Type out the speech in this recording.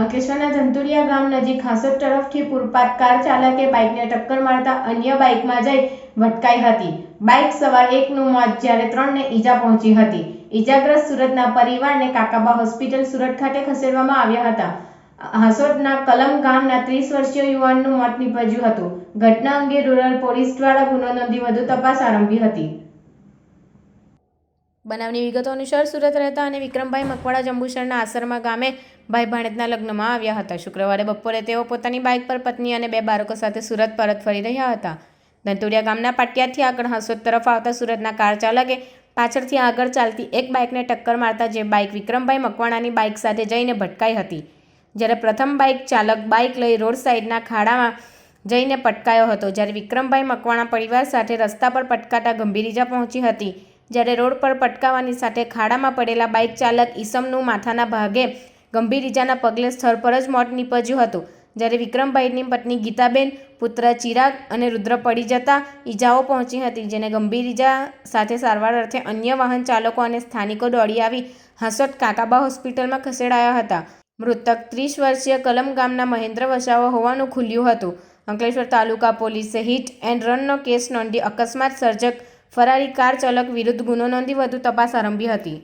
અંકલેશ્વરના ધંતુરિયા ગામ નજીક હાંસોદ તરફથી પૂરપાત કાર ચાલકે બાઇકને ટક્કર મારતા અન્ય બાઇકમાં જઈ ભટકાઈ હતી. બાઇક સવાર એકનું મોત જ્યારે ત્રણને ઈજા પહોંચી હતી. ઈજાગ્રસ્ત સુરતના પરિવારને કાકાબા હોસ્પિટલ સુરત ખાતે ખસેડવામાં આવ્યા હતા. હાંસોદના કલમ ગામના ત્રીસ વર્ષીય યુવાનનું મોત નીપજ્યું હતું. ઘટના અંગે રૂરલ પોલીસ દ્વારા ગુનો નોંધી વધુ તપાસ આરંભી હતી. બનાવની વિગતો અનુસાર સુરત રહેતા અને વિક્રમભાઈ મકવાડા જંબુસરના આસરમાં ગામે ભાઈ ભાણેજના લગ્નમાં આવ્યા હતા. શુક્રવારે બપોરે તેઓ પોતાની બાઇક પર પત્ની અને બે બાળકો સાથે સુરત પરત ફરી રહ્યા હતા. ધંતુરિયા ગામના પાટિયાથી આગળ હાંસોદ તરફ આવતા સુરતના કાર ચાલકે પાછળથી આગળ ચાલતી એક બાઇકને ટક્કર મારતા જે બાઇક વિક્રમભાઈ મકવાણાની બાઇક સાથે જઈને ભટકાઈ હતી. જ્યારે પ્રથમ બાઇક ચાલક બાઇક લઈ રોડ સાઇડના ખાડામાં જઈને પટકાયો હતો, જ્યારે વિક્રમભાઈ મકવાણા પરિવાર સાથે રસ્તા પર પટકાતા ગંભીર ઈજા પહોંચી હતી. જ્યારે રોડ પર પટકાવાની સાથે ખાડામાં પડેલા બાઇક ચાલક ઈસમનું માથાના ભાગે ગંભીર ઈજાના પગલે સ્થળ પર જ મોત નીપજ્યું હતું. જ્યારે વિક્રમભાઈની પત્ની ગીતાબેન પુત્ર ચિરાગ અને રુદ્ર પડી જતા ઈજાઓ પહોંચી હતી, જેને ગંભીર ઈજા સાથે સારવાર અર્થે અન્ય વાહન ચાલકો અને સ્થાનિકો દોડી આવી હાંસોદ કાકાબા હોસ્પિટલમાં ખસેડાયા હતા. મૃતક ત્રીસ વર્ષીય કલમ ગામના મહેન્દ્ર વસાવા હોવાનું ખુલ્યું હતું. અંકલેશ્વર તાલુકા પોલીસે હિટ એન્ડ રનનો કેસ નોંધી અકસ્માત સર્જક ફરારી કાર ચાલક વિરુદ્ધ ગુનો નોંધી વધુ તપાસ આરંભી હતી.